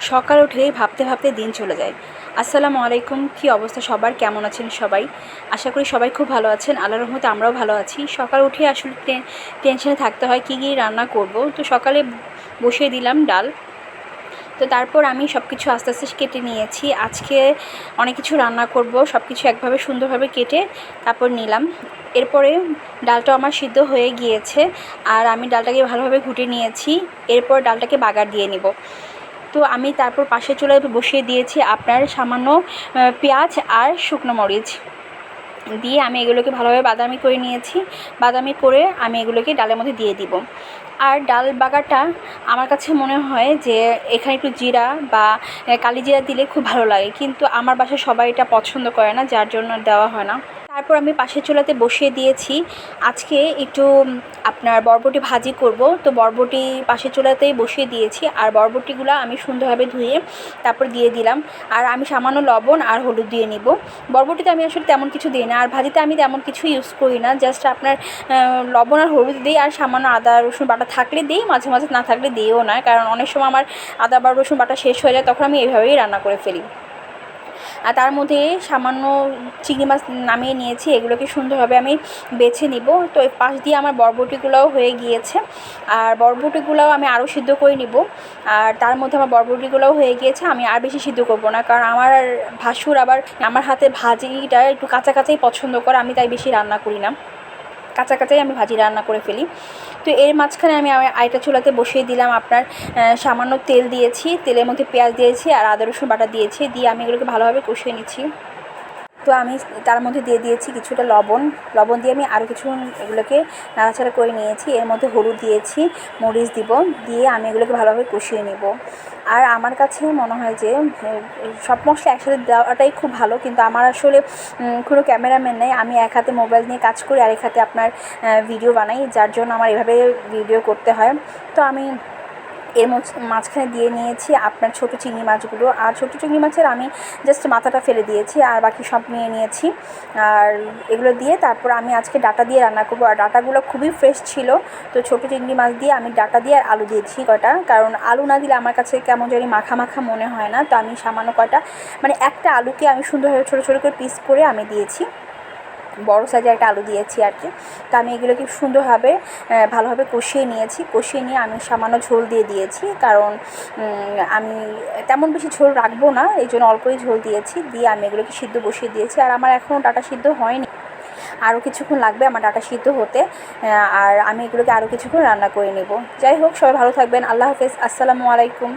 সকাল উঠেই ভাবতে ভাবতে দিন চলে যায়। আসসালামু আলাইকুম, কী অবস্থা সবার? কেমন আছেন সবাই? আশা করি সবাই খুব ভালো আছেন। আল্লাহর রহমতে আমরাও ভালো আছি। সকাল উঠে আসলে টেনশনে থাকতে হয়, কী কী রান্না করব? তো সকালে বসিয়ে দিলাম ডাল। তো তারপর আমি সব কিছু আস্তে আস্তে কেটে নিয়েছি। আজকে অনেক কিছু রান্না করব সব কিছু একভাবে সুন্দরভাবে কেটে তারপর নিলাম। এরপরে ডালটা আমার সিদ্ধ হয়ে গিয়েছে। আর আমি ডালটাকে ভালোভাবে ঘুটে নিয়েছি। এরপর ডালটাকে বাগার দিয়ে নিব। তো আমি তারপর পাশের চুলায় বসিয়ে দিয়েছি আপনার সামান্য পেঁয়াজ আর শুকনো মরিচ। দিয়ে আমি এগুলোকে ভালোভাবে বাদামি করে নিয়েছি। বাদামি করে আমি এগুলোকে ডালের মধ্যে দিয়ে দিব। আর ডাল বাগারটা আমার কাছে মনে হয় যে, এখানে একটু জিরা বা কালি জিরা দিলে খুব ভালো লাগে। কিন্তু আমার বাসায় সবাই এটা পছন্দ করে না, যার জন্য দেওয়া হয় না। তারপর আমি পাশের চুলাতে বসিয়ে দিয়েছি। আজকে একটু আপনার বরবটি ভাজি করব। তো বরবটি পাশের চুলাতেই বসিয়ে দিয়েছি। আর বরবটিগুলো আমি সুন্দরভাবে ধুয়ে তারপর দিয়ে দিলাম। আর আমি সামান্য লবণ আর হলুদ দিয়ে নিব। বরবটিতে আমি আসলে তেমন কিছু দিই না। আর ভাজিতে আমি তেমন কিছু ইউজ করি না। জাস্ট আপনার লবণ আর হলুদ দিই। আর সামান্য আদা, রসুন বাটা থাকলে দিই। মাঝে মাঝে না থাকলে দিইও না। কারণ অনেক সময় আমার আদা বা রসুন বাটা শেষ হয়ে যায়। তখন আমি এইভাবেই রান্না করে ফেলি। আর তার মধ্যে সামান্য চিংড়ি মাছ নামিয়ে নিয়েছি, এগুলোকে সুন্দরভাবে আমি বেছে নিব। তো এই পাশ দিয়ে আমার বরবটিগুলোও হয়ে গিয়েছে। আর বরবটিগুলোও আমি আরও সিদ্ধ করে নিব। আর তার মধ্যে আমার বরবটিগুলোও হয়ে গিয়েছে, আমি আর বেশি সিদ্ধ করব না। কারণ আমার ভাসুর আবার আমার হাতে ভাজিটা একটু কাঁচা কাঁচাই পছন্দ করে, আমি তাই বেশি রান্না করি না। কাঁচা কাঁচাই আমি ভাজি রান্না করে ফেলি। তো এর মাঝখানে আমি আমার আরেকটা চুলাতে বসিয়ে দিলাম আপনার সামান্য তেল দিয়েছি, তেলের মধ্যে পেঁয়াজ দিয়েছি আর আদা রসুন বাটা দিয়েছি, দিয়ে আমি এগুলোকে ভালোভাবে কষিয়ে নিচ্ছি। তো আমি তার মধ্যে দিয়ে দিয়েছি কিছুটা লবণ। লবণ দিয়ে আমি আরও কিছু এগুলোকে নাড়াচাড়া করে নিয়েছি। এর মধ্যে হলুদ দিয়েছি, মরিচ দিব, দিয়ে আমি এগুলোকে ভালোভাবে কষিয়ে নেব। আর আমার কাছে মনে হয় যে, সব মশলা একসাথে দেওয়াটাই খুব ভালো, কিন্তু আমার আসলে কোনো ক্যামেরাম্যান নেই। আমি এক হাতে মোবাইল নিয়ে কাজ করি আর এক হাতে আপনার ভিডিও বানাই, যার জন্য আমার এভাবে ভিডিও করতে হয়। তো আমি এর মাঝখানে দিয়ে নিয়েছি আপনার ছোটো চিংড়ি মাছগুলো। আর ছোটো চিংড়ি মাছের আমি জাস্ট মাথাটা ফেলে দিয়েছি আর বাকি সব নিয়ে নিয়েছি। আর এগুলো দিয়ে তারপর আমি আজকে ডাটা দিয়ে রান্না করব। আর ডাটাগুলো খুবই ফ্রেশ ছিল। তো ছোটো চিংড়ি মাছ দিয়ে আমি ডাটা দিয়ে আর আলু দিয়েছি কটা। কারণ আলু না দিলে আমার কাছে কেমন জানি মাখা মাখা মনে হয় না। তো আমি সামান্য কটা মানে একটা আলুকে আমি সুন্দরভাবে ছোটো ছোটো করে পিস করে আমি দিয়েছি। বড় সাইজের একটা আলু দিয়েছি আর কি। তো আমি এগুলোকে সুন্দরভাবে ভালোভাবে কষিয়ে নিয়েছি। কষিয়ে নিয়ে আমি সামান্য ঝোল দিয়ে দিয়েছি। কারণ আমি তেমন বেশি ঝোল রাখব না, এই জন্য অল্পই ঝোল দিয়েছি। দিয়ে আমি এগুলোকে সিদ্ধ বসিয়ে দিয়েছি। আর আমার এখনও ডাটা সিদ্ধ হয়নি। আরও কিছুক্ষণ লাগবে আমার ডাটা সিদ্ধ হতে আর আমি এগুলোকে আরও কিছুক্ষণ রান্না করে নেব। যাই হোক, সবাই ভালো থাকবেন। আল্লাহ হাফেজ। আসসালামু আলাইকুম।